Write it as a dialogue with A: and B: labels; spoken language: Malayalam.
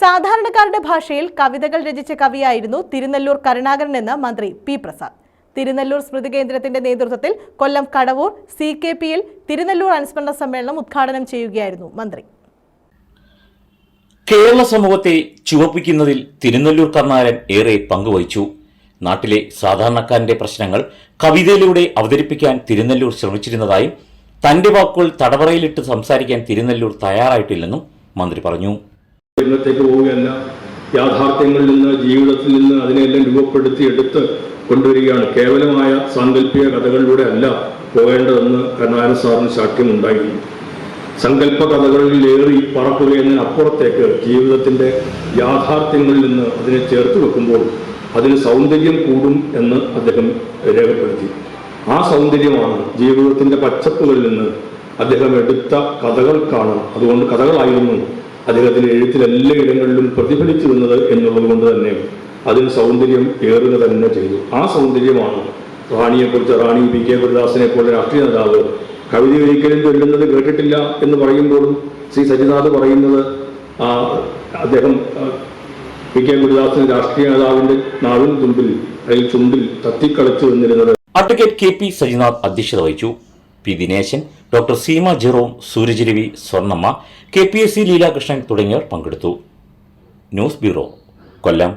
A: സാധാരണക്കാരുടെ ഭാഷയിൽ കവിതകൾ രചിച്ച കവിയായിരുന്നു തിരുനെല്ലൂർ കരുണാകരൻ എന്ന് മന്ത്രി പി പ്രസാദ്. തിരുനെല്ലൂർ സ്മൃതി കേന്ദ്രത്തിന്റെ നേതൃത്വത്തിൽ കൊല്ലം കടവൂർ സി കെ പിയിൽ തിരുനെല്ലൂർ അനുസ്മരണ സമ്മേളനം ഉദ്ഘാടനം ചെയ്യുകയായിരുന്നു മന്ത്രി.
B: കേരള സമൂഹത്തെ ചുവപ്പിക്കുന്നതിൽ തിരുനെല്ലൂർ കർണാരൻ ഏറെ പങ്കുവഹിച്ചു. നാട്ടിലെ സാധാരണക്കാരന്റെ പ്രശ്നങ്ങൾ കവിതയിലൂടെ അവതരിപ്പിക്കാൻ തിരുനെല്ലൂർ ശ്രമിച്ചിരുന്നതായും തന്റെ വാക്കുകൾ തടവറയിലിട്ട് സംസാരിക്കാൻ തിരുനെല്ലൂർ തയ്യാറായിട്ടില്ലെന്നും മന്ത്രി പറഞ്ഞു.
C: രംഗത്തേക്ക് പോവുകയല്ല. യാഥാർത്ഥ്യങ്ങളിൽ നിന്ന് ജീവിതത്തിൽ നിന്ന് അതിനെല്ലാം രൂപപ്പെടുത്തി എടുത്ത് കൊണ്ടുവരികയാണ്. കേവലമായ സാങ്കല്പിക കഥകളിലൂടെ അല്ല പോകേണ്ടതെന്ന് കരുണാകരൻ സാറിന് സാക്ഷ്യമുണ്ടായിരുന്നു സങ്കല്പ കഥകളിലേറി പറക്കുക അപ്പുറത്തേക്ക് ജീവിതത്തിന്റെ യാഥാർത്ഥ്യങ്ങളിൽ നിന്ന് അതിനെ ചേർത്ത് വെക്കുമ്പോൾ അതിന് സൗന്ദര്യം കൂടും എന്ന് അദ്ദേഹം രേഖപ്പെടുത്തി. ആ സൗന്ദര്യമാണ് ജീവിതത്തിന്റെ പച്ചപ്പുകളിൽ നിന്ന് അദ്ദേഹം എടുത്ത കഥകൾക്കാണ് അതുകൊണ്ട് കഥകളായിരുന്നു അദ്ദേഹത്തിന്റെ എഴുത്തിൽ എല്ലാ ഇടങ്ങളിലും പ്രതിഫലിച്ചു നിന്നത് എന്നുള്ളത് കൊണ്ട് തന്നെ അതിന് സൗന്ദര്യം ഏറുക തന്നെ ചെയ്തു. ആ സൗന്ദര്യമാണ് റാണിയെക്കുറിച്ച് റാണി പി കെ ഗുരുദാസിനെ പോലെ രാഷ്ട്രീയ നേതാവ് കവിത ഒരിക്കലും ചൊല്ലുന്നത് കേട്ടിട്ടില്ല എന്ന് പറയുമ്പോഴും ശ്രീ സജിനാഥ് പറയുന്നത് അദ്ദേഹം പി കെ ഗുരുദാസിന് രാഷ്ട്രീയ നേതാവിന്റെ നാവിൻ തുമ്പിൽ അല്ലെങ്കിൽ ചുണ്ടിൽ തത്തിക്കളിച്ചു നിന്നിരുന്നത്.
B: അഡ്വക്കേറ്റ് കെ പി സജിനാഥ് അധ്യക്ഷത വഹിച്ചു. P. Dineshan doctor Seema Jerome Sooraj Ravi Swarnamma K P S C Leelakrishnan തുടങ്ങിയവർ പങ്കെടുത്തു. News bureau Kollam.